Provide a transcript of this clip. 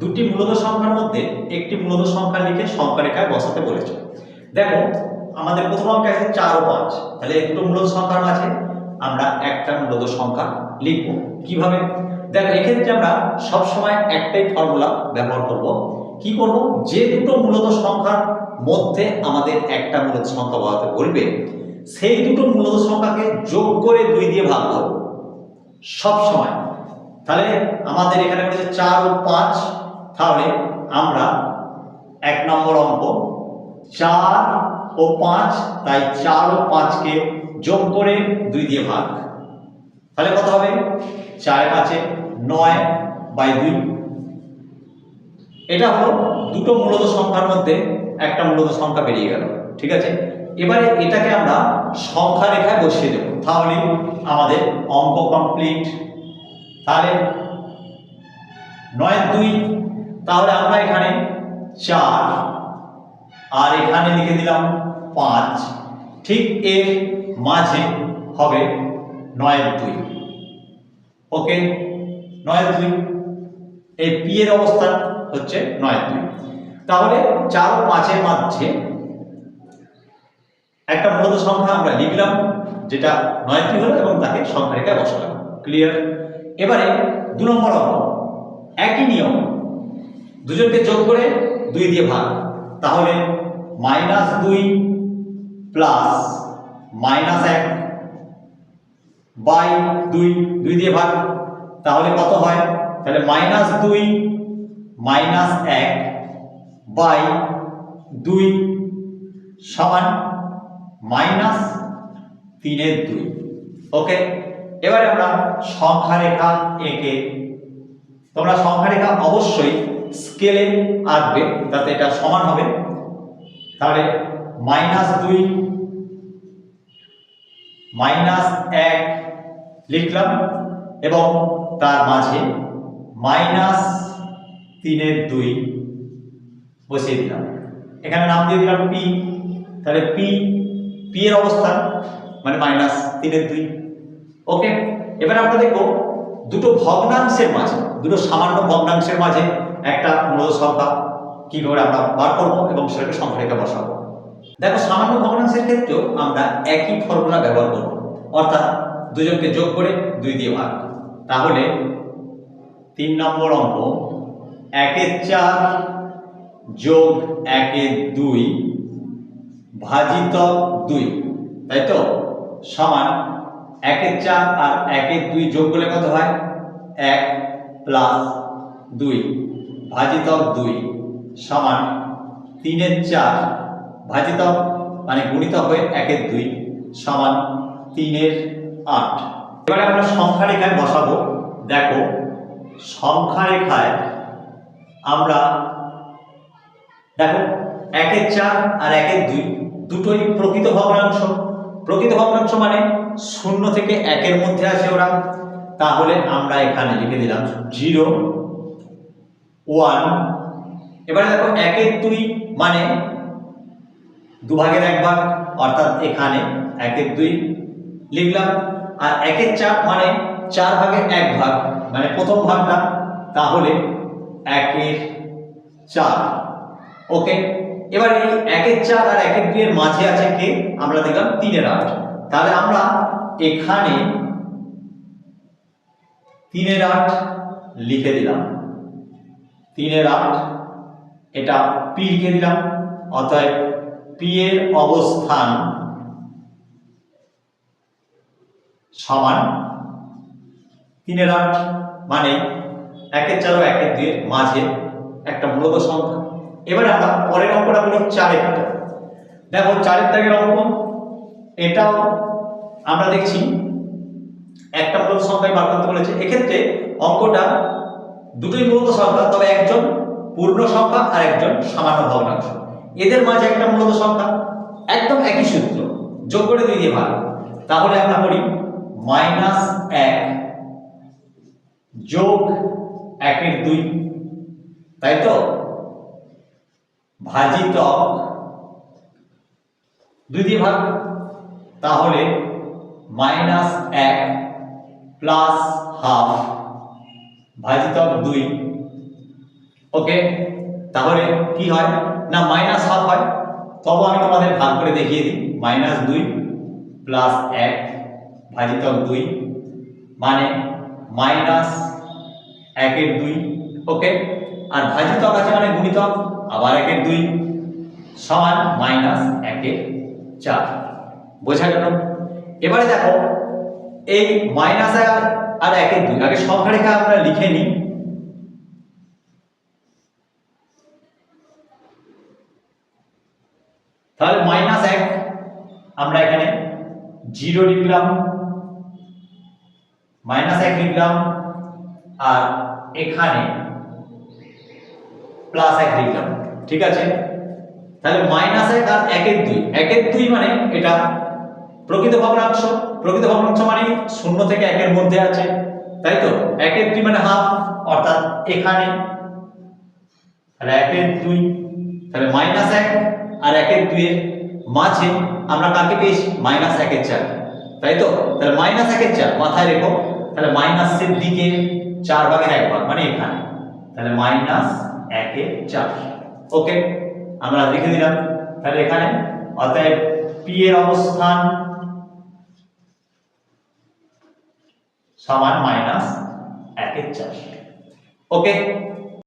দুটি মূলত সংখ্যার মধ্যে একটি মূলত সংখ্যা লিখে সংখ্যা রেখায় বসাতে বলেছে। দেখো, আমাদের প্রথম অঙ্কে আছে চার ও পাঁচ। তাহলে দুটো মূলত সংখ্যার মাঝে আমরা একটা মূলত সংখ্যা লিখব। কীভাবে? দেখো, এক্ষেত্রে আমরা সবসময় একটাই ফর্মুলা ব্যবহার করব। কি করব? যে দুটো মূলত সংখ্যার মধ্যে আমাদের একটা মূলত সংখ্যা বসাতে বলবে, সেই দুটো মূলত সংখ্যাকে যোগ করে দুই দিয়ে ভাগ করব সবসময়। তাহলে আমাদের এখানে বলেছে চার ও পাঁচ তাহলে আমরা এক নম্বর অঙ্ক, চার ও পাঁচ, তাই চার ও পাঁচকে যোগ করে দুই দিয়ে ভাগ। তাহলে কত হবে? চার পাঁচে নয় বাই দুই। এটা হলো দুটো মূলত সংখ্যার মধ্যে একটা মূলত সংখ্যা বেরিয়ে গেল, ঠিক আছে? এবারে এটাকে আমরা সংখ্যা রেখায় বসিয়ে দেবো। তাহলে আমাদের অঙ্ক কমপ্লিট। তাহলে নয় দুই তাহলে আমরা এখানে চার। আর এখানে লিখে দিলাম পাঁচ। ঠিক এর মাঝে হবে নয়ের দুই। ওকে? নয়ের দুই। এই পি এর অবস্থান হচ্ছে নয় দুই। তাহলে চার ও পাঁচের মাঝে একটা মূলত সংখ্যা আমরা লিখলাম, যেটা নয় দুই হলো এবং তাকে সংখ্যা রেখায় বসালাম। ক্লিয়ার এবারে দু নম্বর অঙ্ক। একই নিয়ম দুজনকে যোগ করে দুই দিয়ে ভাগ। তাহলে মাইনাস দুই প্লাস মাইনাস এক বাই দুই দুই দিয়ে ভাগ। তাহলে কত হয়? তাহলে মাইনাস দুই মাইনাস এক বাই দুই সমান মাইনাস তিনের দুই। ওকে এবারে আমরা সংখ্যা রেখা এঁকে তোমরা সংখ্যা রেখা অবশ্যই স্কেলে আঁকবে, তাতে এটা সমান হবে। তাহলে মাইনাস দুই মাইনাস এক লিখলাম এবং তার মাঝে মাইনাস তিনের দুই বসিয়ে দিলাম। এখানে নাম দিয়ে দিলাম পি তাহলে পি পি এর অবস্থান মানে মাইনাস তিনের দুই। ওকে এবার আমরা দেখব দুটো ভগ্নাংশের মাঝে, দুটো সামান্য ভগ্নাংশের মাঝে একটা মূল সংখ্যা কি করে আমরা বার করব এবং সেটাকে সংখ্যা বসাবো দেখো, সামান্য ভগ্নাংশের ক্ষেত্রেও আমরা একই ফর্মুলা ব্যবহার করব। অর্থাৎ দুজনকে যোগ করে দুই দিয়ে ভাগ তাহলে তিন নম্বর অঙ্ক, একের চার যোগ একের দুই ভাজিত দুই, তাই তো? সমান একের চার আর একের দুই যোগ করলে কত হয়? এক প্লাস দুই। ভাজিতক দুই সমান তিনের চার। ভাজিতক মানে গুণিতক হয়ে একের দুই সমান তিনের আট। এবারে আমরা সংখ্যা রেখায় বসাবো। দেখো, সংখ্যা রেখায় আমরা দেখো, একের চার আর একের দুই দুটোই প্রকৃত ভগ্নাংশ। প্রকৃত ভগ্নাংশ মানে শূন্য থেকে একের মধ্যে আসে ওরা। তাহলে আমরা এখানে লিখে দিলাম জিরো ওয়ান এবারে দেখো একের দুই মানে দুভাগের এক ভাগ, অর্থাৎ এখানে একের দুই লিখলাম। আর একের চার মানে চার ভাগের এক ভাগ মানে প্রথম ভাগটা, তাহলে একের চার। ওকে, এবার এই একের চার আর একের দুইয়ের মাঝে আছে কে? আমরা দেখলাম তিনের আট। তাহলে আমরা এখানে তিনের আট লিখে দিলাম। তিনের আট এটা পি লিখে দিলাম, অতএব পি এর অবস্থান সমান। তিনের আট মানে একের চার একের দুইয়ের মাঝে একটা মূলত সংখ্যা। এবারে আমরা পরের অঙ্কটা বলি চারের দেখো চারের দাগের অঙ্ক, এটাও আমরা দেখছি একটা মূলত সংখ্যায় বার করতে বলেছে। এক্ষেত্রে অঙ্কটা দুটোই মূলত সংখ্যা, তবে একজন পূর্ণ সংখ্যা আর একজন সামান্য ভগ্নাংশ। এদের মাঝে একটা মূলত সংখ্যা, একদম একই সূত্র। যোগ করে দুই দিয়ে ভাগ। তাহলে আমরা করি মাইনাস এক যোগ একের দুই। তাই তো? ভাজিতক দুই দিয়ে ভাগ। তাহলে মাইনাস এক প্লাস হাফ ভাজিতক দুই। ওকে, তাহলে কি হয়? না মাইনাস হাফ হয়। তবু আমি তোমাদের ভাগ করে দেখিয়ে দিই। মাইনাস দুই প্লাস এক ভাজিতক দুই। মানে মাইনাস একের দুই। ওকে, আর ভাজিতক আছে মানে গুণিতক আবার একের দুই সমান মাইনাস একের চার। বোঝা গেল? এবারে দেখো, এই মাইনাস এক আর একের দুই। আগে সংখ্যা রেখা আমরা লিখে নিই। তাহলে মাইনাস এক, আমরা এখানে জিরো লিখলাম মাইনাস এক লিখলাম, আর এখানে প্লাস এক লিখলাম। ঠিক আছে? তাহলে মাইনাস এক আর একের দুই। একের দুই মানে এটা প্রকৃত ভগ্নাংশ প্রকৃত ভগ্নাংশ মানে শূন্য থেকে একের মধ্যে আছে, তাই তো? একের দুই মানে হাফ অর্থাৎ এখানে। তাহলে একের দুই, তাহলে মাইনাস এক আর একের দুইয়ের মাঝে আমরা কাকে পেয়েছি? মাইনাস একের চার। তাই তো? তাহলে মাইনাস একের চার, মাথায় রেখো। তাহলে মাইনাসের দিকে চার ভাগের এক ভাগ মানে এখানে। তাহলে মাইনাস একের চার। ওকে আমরা লিখে দিলাম। তাহলে এখানে, অতএব পি এর অবস্থান সমান মাইনাস একের চার ওকে